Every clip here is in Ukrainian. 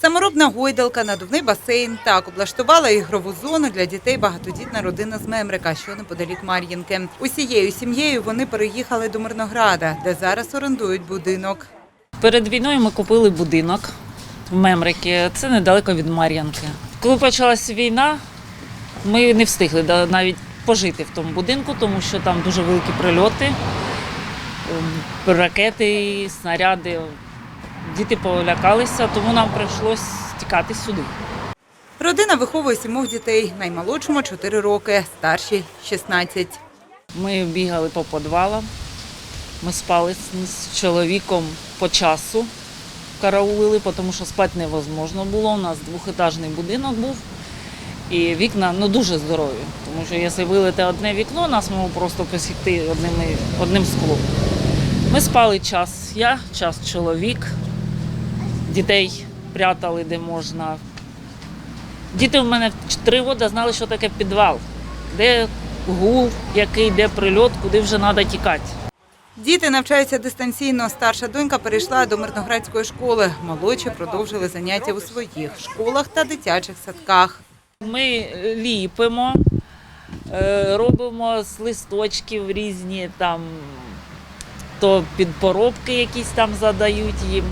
Саморобна гойдалка, надувний басейн. Так облаштувала ігрову зону для дітей багатодітна родина з Мемрика, що неподалік Мар'їнки. Усією сім'єю вони переїхали до Мирнограда, де зараз орендують будинок. Перед війною ми купили будинок в Мемрики. Це недалеко від Мар'янки. Коли почалася війна, ми не встигли навіть пожити в тому будинку, тому що там дуже великі прильоти, ем, ракети, снаряди. Діти полякалися, тому нам прийшлось тікати сюди. Родина виховує сімох дітей. Наймолодшому 4 роки, старші 16. Ми бігали по підвалам, ми спали з- чоловіком по часу, караулили, тому що спати невозможно було. У нас двохетажний будинок був. І вікна ну, дуже здорові, тому що якщо вилити одне вікно, нас могло просто посікти одним, одним склом. Ми спали час я, час чоловік, дітей прятали де можна. Діти в мене в три роки знали, що таке підвал, де гул, який, де прильот, куди вже треба тікати. Діти навчаються дистанційно. Старша донька перейшла до Мирноградської школи. Молодші продовжили заняття у своїх школах та дитячих садках. Ми ліпимо, е, робимо з листочків різні там, то підпоробки якісь там задають їм.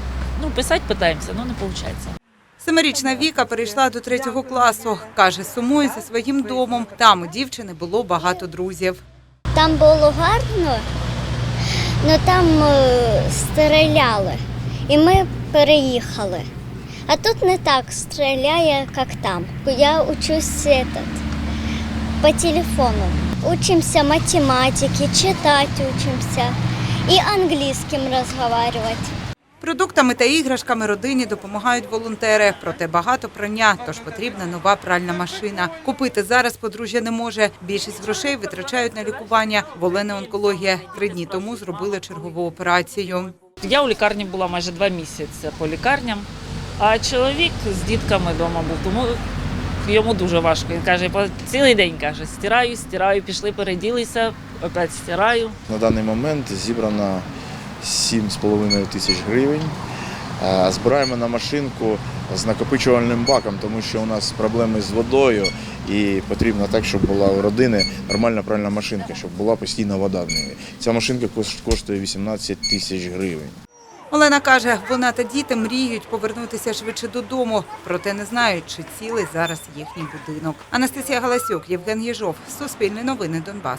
Ну, писати питаємося, ну не виходить. Семирічна Віка перейшла до третього класу. Каже, сумує за своїм домом. Там у дівчини було багато друзів. Там було гарно, але там е, стріляли. І ми переїхали. А тут не так стріляє, як там. Я учусь этот, по телефону. Учимся математике, читать учимся і англійським розмовляти. Продуктами та іграшками родині допомагають волонтери. Проте багато прання, тож потрібна нова пральна машина. Купити зараз подружжя не може. Більшість грошей витрачають на лікування. В Олени онкологія. Три дні тому зробили чергову операцію. Я у лікарні була майже два місяці по лікарням, а чоловік з дітками вдома був, тому йому дуже важко. Він каже, цілий день каже, стираю, стираю, пішли, переділися, опять стираю. На даний момент зібрано 7,5 тисяч гривень. Збираємо на машинку з накопичувальним баком, тому що у нас проблеми з водою і потрібно так, щоб була у родини нормальна пральна машинка, щоб була постійна вода в неї. Ця машинка коштує 18 тисяч гривень. Олена каже, вона та діти мріють повернутися швидше додому, проте не знають, чи цілий зараз їхній будинок. Анастасія Галасюк, Євген Єжов, Суспільне новини Донбас.